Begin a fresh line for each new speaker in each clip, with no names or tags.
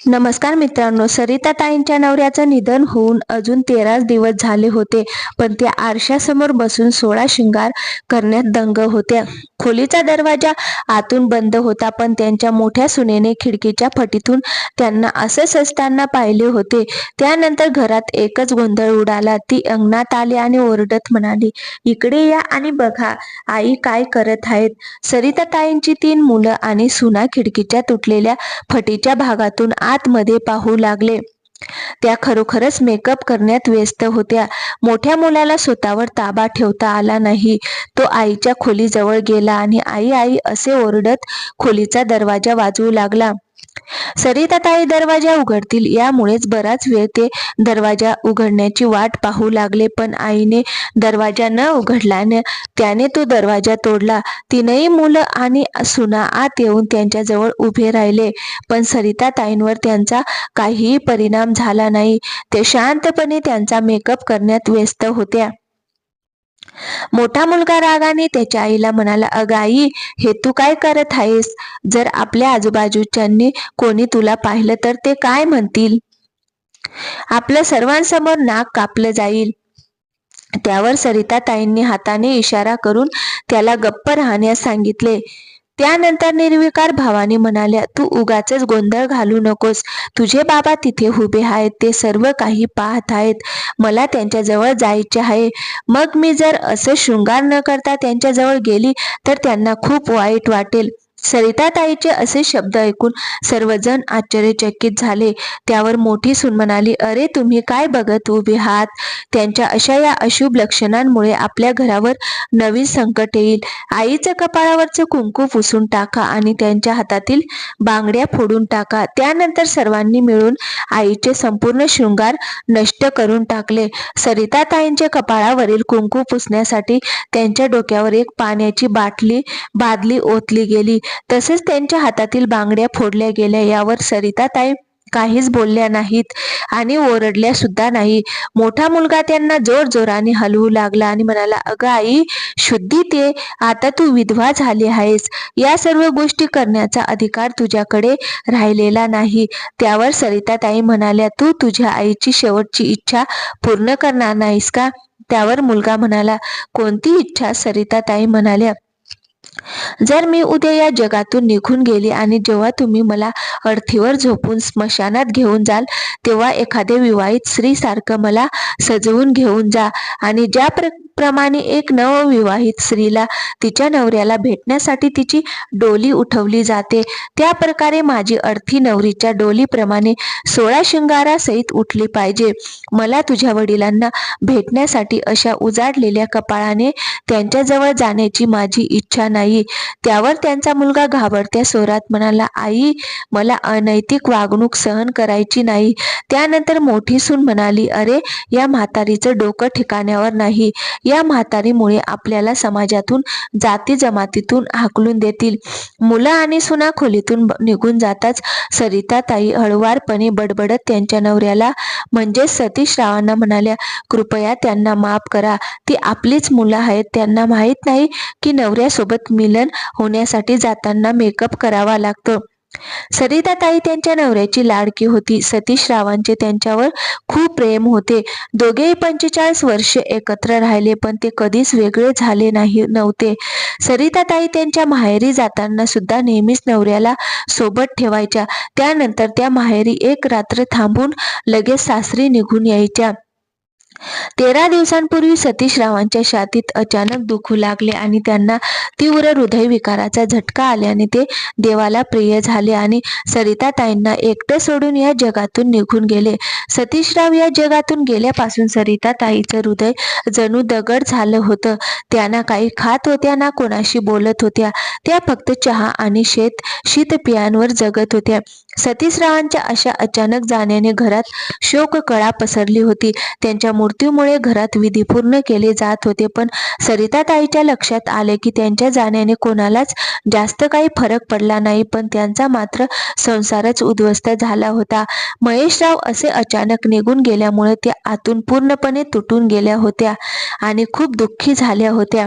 नमस्कार मित्रांनो सरिता ताईंच्या नवऱ्याचं निधन होऊन अजून तेराच दिवस झाले होते पण त्या आरशासमोर बसून सोळा शिंगार करण्यात दंग होत्या. खोलीचा दरवाजा आतून बंद होता पण त्यांच्या मोठ्या सुनेने खिडकीच्या फटीतून त्यांना असंच असताना पाहिले होते. त्यानंतर घरात एकच गोंधळ उडाला ती अंगणात आली आणि ओरडत म्हणाली इकडे या आणि बघा आई काय करत आहेत? सरिता ताईंची तीन मुलं आणि सुना खिडकीच्या तुटलेल्या फटीच्या भागातून आतमध्ये पाहू लागले. त्या खरोखरच मेकअप करण्यात व्यस्त होत्या. मोठ्या मुलाला स्वतःवर ताबा ठेवता आला नाही. तो आईच्या खोलीजवळ गेला आणि आई आई असे ओरडत खोलीचा दरवाजा वाजवू लागला. सरिताताई दरवाजा उघडतील. यामुळेच बराच वेळ ते दरवाजा उघडण्याची वाट पाहू लागले पण आईने दरवाजा न उघडल्याने त्याने तो दरवाजा तोडला. तीनही मुलं आणि सुना आत येऊन त्यांच्याजवळ उभे राहिले पण सरिताताईंवर त्यांचा काहीही परिणाम झाला नाही. ते शांतपणे त्यांचा मेकअप करण्यात व्यस्त होत्या. मोठा मुलगा रागाने त्याच्या आईला म्हणाला अग आई हे तू काय करत आहेस? जर आपल्या आजूबाजूच्यांनी कोणी तुला पाहिलं तर ते काय म्हणतील? आपलं सर्वांसमोर नाक कापलं जाईल. त्यावर सरिता ताईंनी हाताने इशारा करून त्याला गप्प राहण्यास सांगितले. त्यानंतर निर्विकार भावाने म्हणाल्या तू उगाच गोंधळ घालू नकोस. तुझे बाबा तिथे उभे आहेत. ते सर्व काही पाहत आहेत. मला त्यांच्याजवळ जायचे आहे. मग मी जर असं शृंगार न करता त्यांच्याजवळ गेली तर त्यांना खूप वाईट वाटेल. सरिताताईचे असे शब्द ऐकून सर्वजण आश्चर्यचकित झाले. त्यावर मोठी सून म्हणाली अरे तुम्ही काय बघत उभे आहात? त्यांच्या अशा या अशुभ लक्षणांमुळे आपल्या घरावर नवीन संकट येईल. आईचं कपाळावरचं कुंकू पुसून टाका आणि त्यांच्या हातातील बांगड्या फोडून टाका. त्यानंतर सर्वांनी मिळून आईचे संपूर्ण शृंगार नष्ट करून टाकले. सरिताताईंच्या कपाळावरील कुंकू पुसण्यासाठी त्यांच्या डोक्यावर एक पाण्याची बाटली बादली ओतली गेली. तसेच त्यांच्या हातातील बांगड्या फोडल्या गेल्या यावर सरिताताई काहीच बोलल्या नाहीत आणि ओरडल्या सुद्धा नाही. मोठा मुलगा त्यांना जोर जोराने हलवू लागला आणि म्हणाला अगं आई शुद्धी ते आता तू विधवा झाली आहेस. या सर्व गोष्टी करण्याचा अधिकार तुझ्याकडे राहिलेला नाही. त्यावर सरिताताई म्हणाल्या तू तुझ्या आईची शेवटची इच्छा पूर्ण करणार नाहीस का? त्यावर मुलगा म्हणाला कोणती इच्छा? सरिताताई म्हणाल्या जर मी उद्या या जगातून निघून गेली आणि जेव्हा तुम्ही मला अडथीवर झोपून स्मशानात घेऊन जाल तेव्हा एखाद्या विवाहित स्त्रीसारखं मला सजवून घेऊन जा आणि ज्या प्र प्रमाणे एक नवविवाहित स्त्रीला तिच्या नवऱ्याला भेटण्यासाठी तिची डोली उठवली जाते त्या प्रकारे माझी अर्थी नवरीच्या डोलीप्रमाणे सोळा शिंगारासहित उठली पाहिजे. मला तुझ्या वडिलांना भेटण्यासाठी अशा उजाडलेल्या कपाळाने त्यांच्याजवळ जाण्याची माझी इच्छा नाही. त्यावर त्यांचा मुलगा घाबरत्या स्वरात म्हणाला आई मला अनैतिक वागणूक सहन करायची नाही. त्यानंतर मोठी सून म्हणाली अरे या म्हातारीचं डोकं ठिकाण्यावर नाही. या म्हातारीमुळे आपल्याला समाजातून जाती जमातीतून हाकलून देतील. मुलं आणि सुना खोलीतून निघून जाताच सरिता ताई हळुवारपणे बडबडत त्यांच्या नवऱ्याला म्हणजे सतीश रावांना म्हणाल्या कृपया त्यांना माफ करा. ती आपलीच मुलं आहेत. त्यांना माहीत नाही की नवऱ्यासोबत मिलन होण्यासाठी जाताना मेकअप करावा लागतो. सरिताताई त्यांच्या नवऱ्याची लाडकी होती. सतीश रावांचे त्यांच्यावर खूप प्रेम होते. दोघेही पंचेचाळीस वर्ष एकत्र राहिले पण ते कधीच वेगळे झाले नाही नव्हते. सरिताताई त्यांच्या माहेरी जाताना सुद्धा नेहमीच नवऱ्याला सोबत ठेवायच्या. त्यानंतर त्या माहेरी एक रात्र थांबून लगेच सासरी निघून यायच्या. तेरा दिवसांपूर्वी सतीश रावांच्या छातीत अचानक दुखू लागले आणि त्यांना तीव्र हृदयविकाराचा झटका आल्याने ते देवाला प्रिय झाले आणि सरिताताईंना एकटं सोडून या जगातून निघून गेले. सतीशराव या जगातून गेल्यापासून सरिताताईचं हृदय जणू दगड झालं होतं. त्यांना काही खात होत्या ना कोणाशी बोलत होत्या. त्या फक्त चहा आणि शेत शीतपियांवर जगत होत्या. सतीशरावांच्या अशा अचानक जाण्याने घरात शोककळा पसरली होती. त्यांच्या मृत्यूमुळे घरात विधी पूर्ण केले जात होते पण सरिताताईच्या लक्षात आले की त्यांच्या जाण्याने कोणालाच जास्त काही फरक पडला नाही पण त्यांचा मात्र संसारच उद्ध्वस्त झाला होता. महेशराव असे अचानक निघून गेल्यामुळे त्या आतून पूर्णपणे तुटून गेल्या होत्या आणि खूप दुःखी झाल्या होत्या.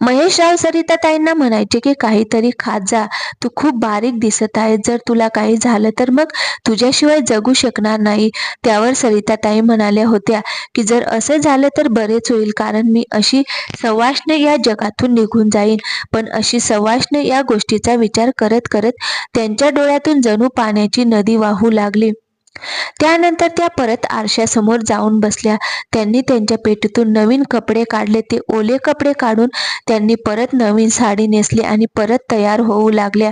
महेशराव सरिताताईंना म्हणायचे की काहीतरी खात जा. तू खूप बारीक दिसत आहे जर तुला काही झालं तर मग तुझ्याशिवाय जगू शकणार नाही. त्यावर सरिताताई म्हणाल्या होत्या की जर असं झालं तर बरेच होईल कारण मी अशी सवाष्ण या जगातून निघून जाईन. पण अशी सवाष्ण या गोष्टीचा विचार करत करत त्यांच्या डोळ्यातून जणू पाण्याची नदी वाहू लागली. त्यानंतर त्या परत आरशासमोर जाऊन बसल्या. त्यांनी त्यांच्या पेटीतून नवीन कपडे काढले. ते ओले कपडे काढून त्यांनी परत नवीन साडी नेसली आणि परत तयार होऊ लागल्या.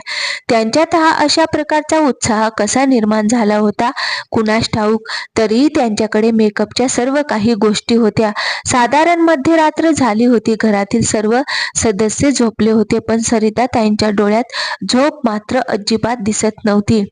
त्यांच्यात हा अशा प्रकारचा उत्साह कसा निर्माण झाला होता? कुणास ठाऊक? तरीही त्यांच्याकडे मेकअपच्या सर्व काही गोष्टी होत्या. साधारण मध्यरात्र झाली होती. घरातील सर्व सदस्य झोपले होते पण सरिता ताईंच्या डोळ्यात झोप मात्र अजिबात दिसत नव्हती.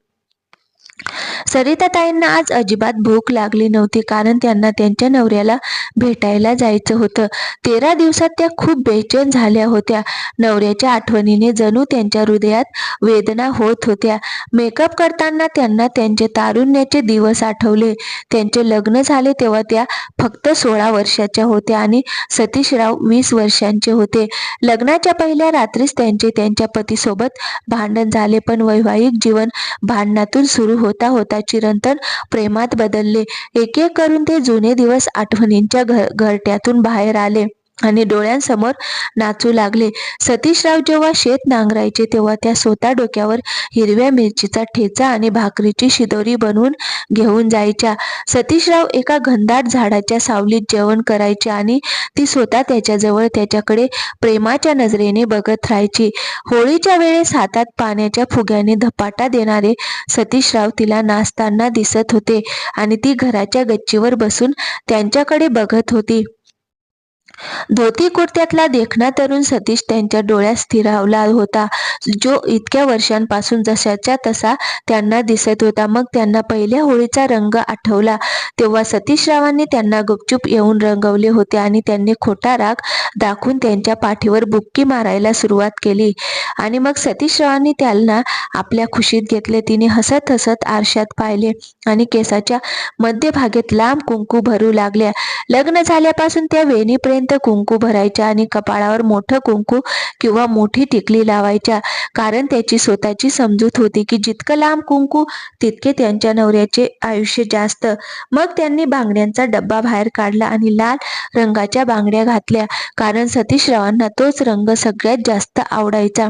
सरिताताईंना आज अजिबात भूक लागली नव्हती कारण त्यांना त्यांच्या नवऱ्याला भेटायला जायचं होतं. तेरा दिवसात त्या खूप बेचैन झाल्या होत्या. नवऱ्याच्या आठवणीने जणू त्यांच्या हृदयात वेदना होत होत्या. मेकअप करताना त्यांना त्यांचे तारुण्याचे दिवस आठवले. त्यांचे लग्न झाले तेव्हा त्या फक्त सोळा वर्षाच्या होत्या आणि सतीशराव वीस वर्षांचे होते. लग्नाच्या पहिल्या रात्रीच त्यांचे त्यांच्या पतीसोबत भांडण झाले पण वैवाहिक जीवन भांडणातून सुरू होता होता. चिरंतन प्रेमात बदलले. एक एक करून ते जुने दिवस आठवणींच्या घरट्यातून बाहेर आले. आणि डोळ्यांसमोर नाचू लागले. सतीशराव जेव्हा शेत नांगरायचे तेव्हा त्या स्वतः डोक्यावर हिरव्या मिरचीचा ठेचा आणि भाकरीची शिदोरी बनवून घेऊन जायच्या. सतीशराव एका घनदाट झाडाच्या सावलीत जेवण करायचे आणि ती स्वतः त्याच्याजवळ त्याच्याकडे प्रेमाच्या नजरेने बघत राहायची. होळीच्या वेळेस हातात पाण्याच्या फुग्याने धपाटा देणारे सतीशराव तिला नाचताना दिसत होते आणि ती घराच्या गच्चीवर बसून त्यांच्याकडे बघत होती. धोती कुर्त्यातला देखणा तरुण सतीश त्यांच्या डोळ्यात स्थिरावला होता. जो इतक्या वर्षांपासून जशाच्या तसा त्यांना दिसत होता. मग त्यांना पहिल्या होळीचा रंग आठवला. तेव्हा सतीशरावांनी त्यांना गुपचूप येऊन रंगवले होते आणि त्यांनी खोटा राग दाखवून त्यांच्या पाठीवर बुक्की मारायला सुरुवात केली. आणि मग सतीशरावांनी त्यांना आपल्या खुशीत घेतले. तिने हसत हसत आरशात पाहिले आणि केसाच्या मध्यभागेत लांब कुंकू भरू लागल्या. लग्न झाल्यापासून त्या वेणीपर्यंत कुंकू भरायच्या आणि कपाळावर मोठं कुंकू किंवा मोठी टिकली लावायच्या. कारण त्याची स्वतःची समजूत होती की जितकं लांब कुंकू तितके त्यांच्या नवऱ्याचे आयुष्य जास्त. मग त्यांनी बांगड्यांचा डब्बा बाहेर काढला आणि लाल रंगाच्या बांगड्या घातल्या. कारण सतीशरावांना तोच रंग सगळ्यात जास्त आवडायचा.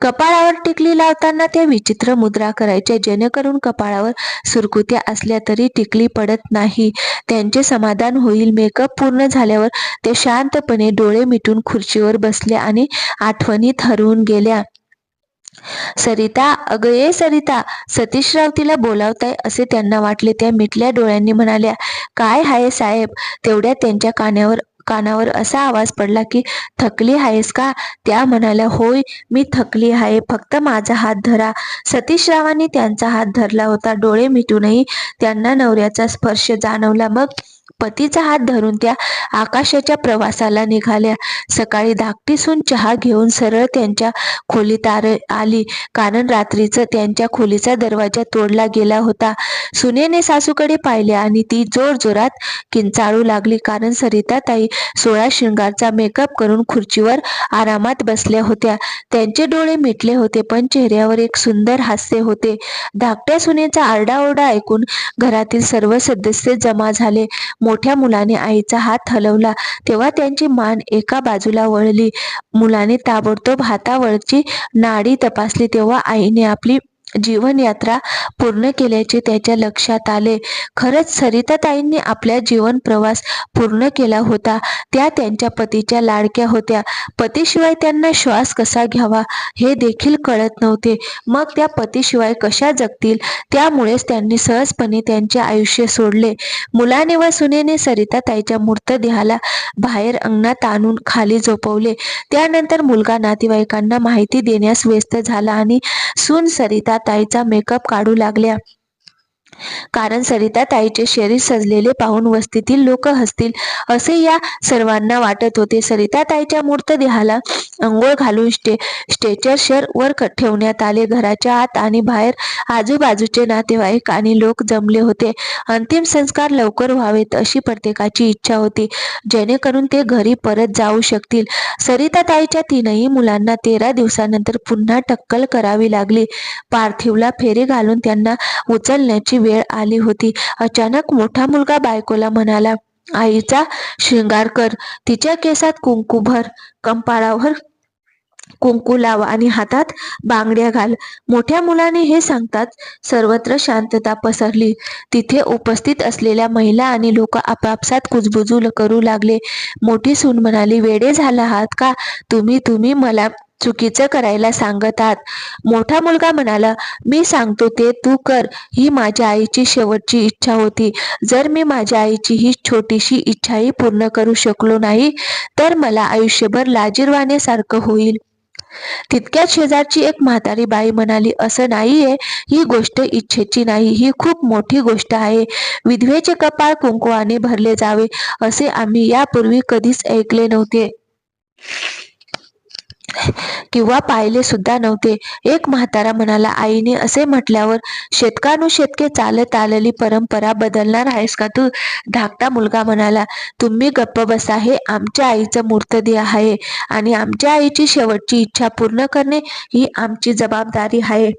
कपाळावर टिकली लावताना त्या विचित्र मुद्रा करायच्या जेणेकरून कपाळावर सुरकुत्या असल्या तरी टिकली पडत नाही. त्यांचे समाधान होईल. मेकअप पूर्ण झाल्यावर ते शांतपणे डोळे मिटून खुर्चीवर बसले आणि आठवणीत हरवून गेल्या. सरिता अगं ये सरिता सतीशराव तिला बोलावताय असे त्यांना वाटले. त्या मिटल्या डोळ्यांनी म्हणाल्या काय हाय साहेब? तेवढ्या त्यांच्या कानावर कानावर असा आवाज पडला की थकली आहेस का? त्या म्हणाल्या होय मी थकली आहे. फक्त माझा हात धरा. सतीशरावांनी त्यांचा हात धरला होता. डोळे मिटूनही त्यांना नवऱ्याचा स्पर्श जाणवला. मग पतीचा हात धरून त्या आकाशाच्या प्रवासाला निघाल्या. सकाळी धाकटीसून चहा घेऊन सरळ त्यांच्या खोलीत आली. कारण रात्रीचं त्यांच्या खोलीचा दरवाजा तोडला गेला होता. सुनेने सासूकडे पाहिले आणि ती जोर जोरात किंचाळू लागली. कारण सरिता ताई सोळा शृंगारचा मेकअप करून खुर्चीवर आरामात बसल्या होत्या. त्यांचे डोळे मिटले होते पण चेहऱ्यावर एक सुंदर हास्य होते. धाकट्या सुनेचा आरडाओरडा ऐकून घरातील सर्व सदस्य जमा झाले. मोठ्या मुलाने आईचा हात हलवला. तेव्हा त्यांची मान एका बाजूला वळली. मुलाने ताबडतोब हातावरची नाडी तपासली. तेव्हा आईने आपली जीवनयात्रा पूर्ण केल्याचे त्याच्या लक्षात आले. खरंच सरिताताईंनी आपल्या जीवन प्रवास पूर्ण केला होता. त्या त्यांच्या पतीच्या लाडक्या होत्या. पतीशिवाय त्यांना श्वास कसा घ्यावा हे देखील कळत नव्हते. मग त्या पतीशिवाय कशा जगतील? त्यामुळेच त्यांनी सहजपणे त्यांचे आयुष्य सोडले. मुलाने व सुनेने सरिताताईच्या मूर्तदेहाला बाहेर अंगणात आणून खाली झोपवले. त्यानंतर मुलगा नातेवाईकांना माहिती देण्यास व्यस्त झाला आणि सून सरिता ताईचा मेकअप काढू लागल्या. कारण सरिता ताईचे शरीर सजलेले पाहून वस्तीतील लोक हसतील असे या सर्वांना वाटत होते. सरिता ताईच्या मूर्तदेहाला अंघोळ घालून स्टे स्ट्रेचर वर ठेवण्यात आले. घराच्या आत आणि बाहेर आजूबाजूचे नातेवाईक आणि लोक जमले होते. अंतिम संस्कार लवकर व्हावेत अशी प्रत्येकाची इच्छा होती. जेणेकरून ते घरी परत जाऊ शकतील. सरिता ताईच्या तीनही मुलांना तेरा दिवसानंतर पुन्हा टक्कल करावी लागली. पार्थिवला फेरी घालून त्यांना उचलण्याची वेळ आली होती. अचानक मोठा मुलगा बायकोला म्हणाला आईचा शृंगार कर. तिच्या केसात कुंकू भर. कंपाळावर कुंकू लाव आणि हातात बांगड्या घाल. मोठ्या मुलाने हे सांगताच सर्वत्र शांतता पसरली. तिथे उपस्थित असलेल्या महिला आणि लोक आपापसात कुजबुजू करू लागले. मोठी सून म्हणाली वेडे झाला आहात का? तुम्ही तुम्ही मला चुकीचं करायला सांगतात. मोठा मुलगा म्हणाला मी सांगतो ते तू कर ही माझ्या आईची शेवटची इच्छा होती. जर मी माझ्या आईची ही छोटीशी इच्छाही पूर्ण करू शकलो नाही तर मला आयुष्यभर लाजीरवाण्यासारखं होईल. तितक्याच शेजारची एक म्हातारी बाई म्हणाली असं नाहीये ही गोष्ट इच्छेची नाही ही खूप मोठी गोष्ट आहे. विधवेचे कपाळ कुंकुवाने भरले जावे असे आम्ही यापूर्वी कधीच ऐकले नव्हते. किंवा पाहिले सुद्धा नव्हते. एक म्हातारा म्हणाला आईने असे म्हटल्यावर शतकानुशतके चालत आलेली परंपरा बदलणार आहेस का तू? धाकटा मुलगा म्हणाला तुम्ही गप्प बसा हे आमच्या आईचं मूर्तदेह आहे आणि आमच्या आईची शेवटची इच्छा पूर्ण करणे ही आमची जबाबदारी आहे.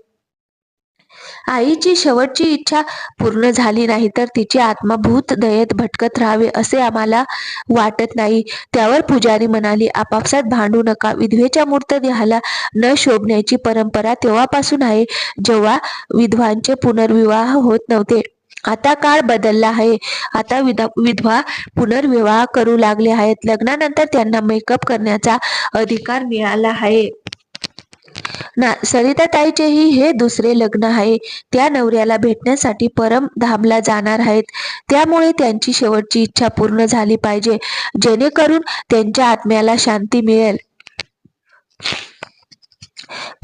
आईची शेवटची इच्छा पूर्ण झाली नाही तर तिची आत्मा भूत दयेत भटकत राहावे असे आम्हाला वाटत नाही. त्यावर पुजारी म्हणाली आपापसात भांडू नका. विधवेच्या मूर्तदेहाला न शोभण्याची परंपरा तेव्हापासून आहे जेव्हा विधवांचे पुनर्विवाह होत नव्हते. आता काळ बदलला आहे. आता विधवा पुनर्विवाह करू लागले आहेत. लग्नानंतर त्यांना मेकअप करण्याचा अधिकार मिळाला आहे. ना सरिताताईचेही हे दुसरे लग्न आहे. त्या नवऱ्याला भेटण्यासाठी परम धामला जाणार आहेत. त्यामुळे त्यांची शेवटची इच्छा पूर्ण झाली पाहिजे. जेणेकरून त्यांच्या आत्म्याला शांती मिळेल.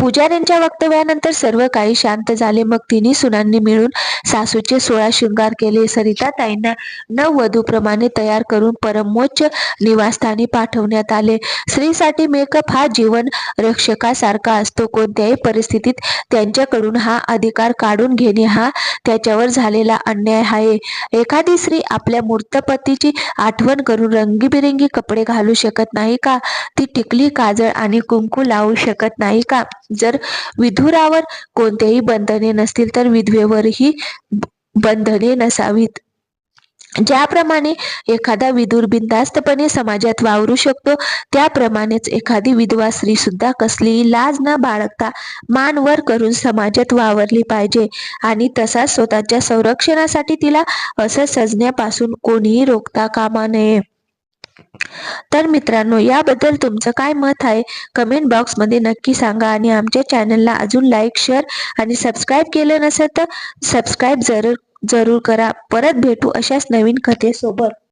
पुजाऱ्यांच्या वक्तव्यानंतर सर्व काही शांत झाले. मग तिन्ही सुनांनी मिळून सासूचे सोळा शृंगार केले. सरिताताईंना नववधूप्रमाणे तयार करून परमोच्च निवासस्थानी पाठवण्यात आले. स्त्रीसाठी मेकअप हा जीवन रक्षकासारखा असतो. कोणत्याही परिस्थितीत त्यांच्याकडून हा अधिकार काढून घेणे हा त्याच्यावर झालेला अन्याय आहे. एखादी स्त्री आपल्या मूर्तपतीची आठवण करून रंगीबिरंगी कपडे घालू शकत नाही का? ती टिकली काजळ आणि कुंकू लावू शकत नाही का? जर विधुरावर कोणतेही बंधने नसतील तर विधवेवरही बंधने नसावीत. ज्याप्रमाणे एखादा विदूर बिनधास्तपणे समाजात वावरू शकतो त्याप्रमाणेच एखादी विधवा स्त्री सुद्धा कसलीही लाज न बाळगता मान वर करून समाजात वावरली पाहिजे आणि तसाच स्वतःच्या संरक्षणासाठी तिला असं सजण्यापासून कोणीही रोखता कामा नये. तर मित्रांनो याबद्दल तुमचं काय मत आहे? कमेंट बॉक्समध्ये नक्की सांगा आणि आमच्या चॅनलला अजून लाईक शेअर आणि सबस्क्राईब केलं नसेल तर सबस्क्राईब जरूर जरूर करा. परत भेटू अशाच नवीन कथेसोबत.